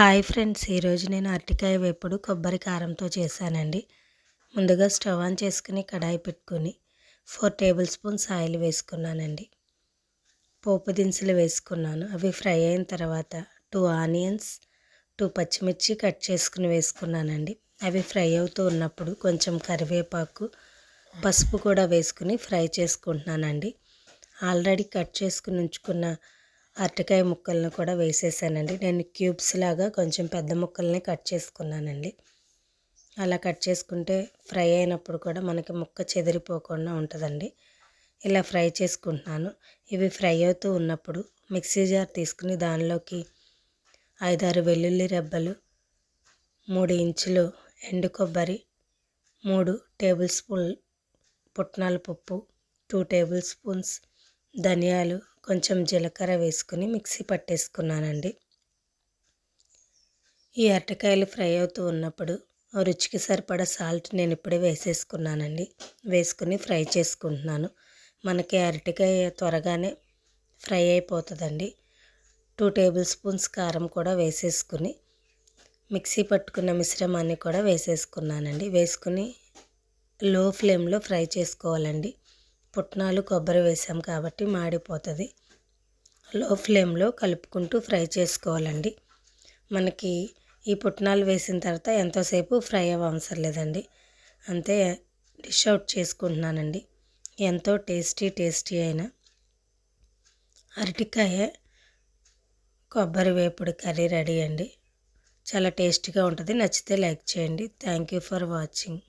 Hi friends ఈరోజు నేను అరటికాయ వేపుడు కొబ్బరి కారంతో చేశానండి. ముందుగా స్టవ్ ఆన్ చేసుకుని కడాయి పెట్టుకుని ఫోర్ టేబుల్ స్పూన్స్ ఆయిల్ వేసుకున్నానండి. పోపు దినుసులు వేసుకున్నాను. అవి ఫ్రై అయిన తర్వాత టూ ఆనియన్స్ టూ పచ్చిమిర్చి కట్ చేసుకుని వేసుకున్నానండి. అవి ఫ్రై అవుతూ ఉన్నప్పుడు కొంచెం కరివేపాకు పసుపు కూడా వేసుకుని ఫ్రై చేసుకుంటున్నానండి. ఆల్రెడీ కట్ చేసుకుని ఉంచుకున్న అరటికాయ ముక్కలను కూడా వేసేసానండి. నేను క్యూబ్స్ లాగా కొంచెం పెద్ద ముక్కల్ని కట్ చేసుకున్నానండి. అలా కట్ చేసుకుంటే ఫ్రై అయినప్పుడు కూడా మనకి ముక్క చెదిరిపోకుండా ఉంటుందండి. ఇలా ఫ్రై చేసుకుంటున్నాను. ఇవి ఫ్రై అవుతూ ఉన్నప్పుడు మిక్సీ జార్ తీసుకుని దానిలోకి ఐదారు వెల్లుల్లి రెబ్బలు మూడు ఇంచులు ఎండు కొబ్బరి మూడు టేబుల్ స్పూన్ పుట్నాల పప్పు టూ టేబుల్ స్పూన్స్ ధనియాలు కొంచెం జీలకర్ర వేసుకుని మిక్సీ పట్టేసుకున్నానండి. ఈ అరటికాయలు ఫ్రై అవుతూ ఉన్నప్పుడు రుచికి సరిపడా సాల్ట్ నేను ఇప్పుడే వేసేసుకున్నానండి. వేసుకుని ఫ్రై చేసుకుంటున్నాను. మనకి అరటికాయ త్వరగానే ఫ్రై అయిపోతుందండి. టూ టేబుల్ స్పూన్స్ కారం కూడా వేసేసుకుని మిక్సీ పట్టుకున్న మిశ్రమాన్ని కూడా వేసేసుకున్నానండి. వేసుకుని లో ఫ్లేమ్లో ఫ్రై చేసుకోవాలండి. పుట్నాలు కొబ్బరి వేసాం కాబట్టి మాడిపోతుంది. లో ఫ్లేమ్లో కలుపుకుంటూ ఫ్రై చేసుకోవాలండి. మనకి ఈ పుట్నాలు వేసిన తర్వాత ఎంతోసేపు ఫ్రై అవ్వవసరం లేదండి. అంతే డిష్ అవుట్ చేసుకుంటున్నానండి. ఎంతో టేస్టీ టేస్టీ అయిన అరటికాయ కొబ్బరి వేపుడు కర్రీ రెడీ అండి. చాలా టేస్టీగా ఉంటుంది. నచ్చితే లైక్ చేయండి. Thank you for watching.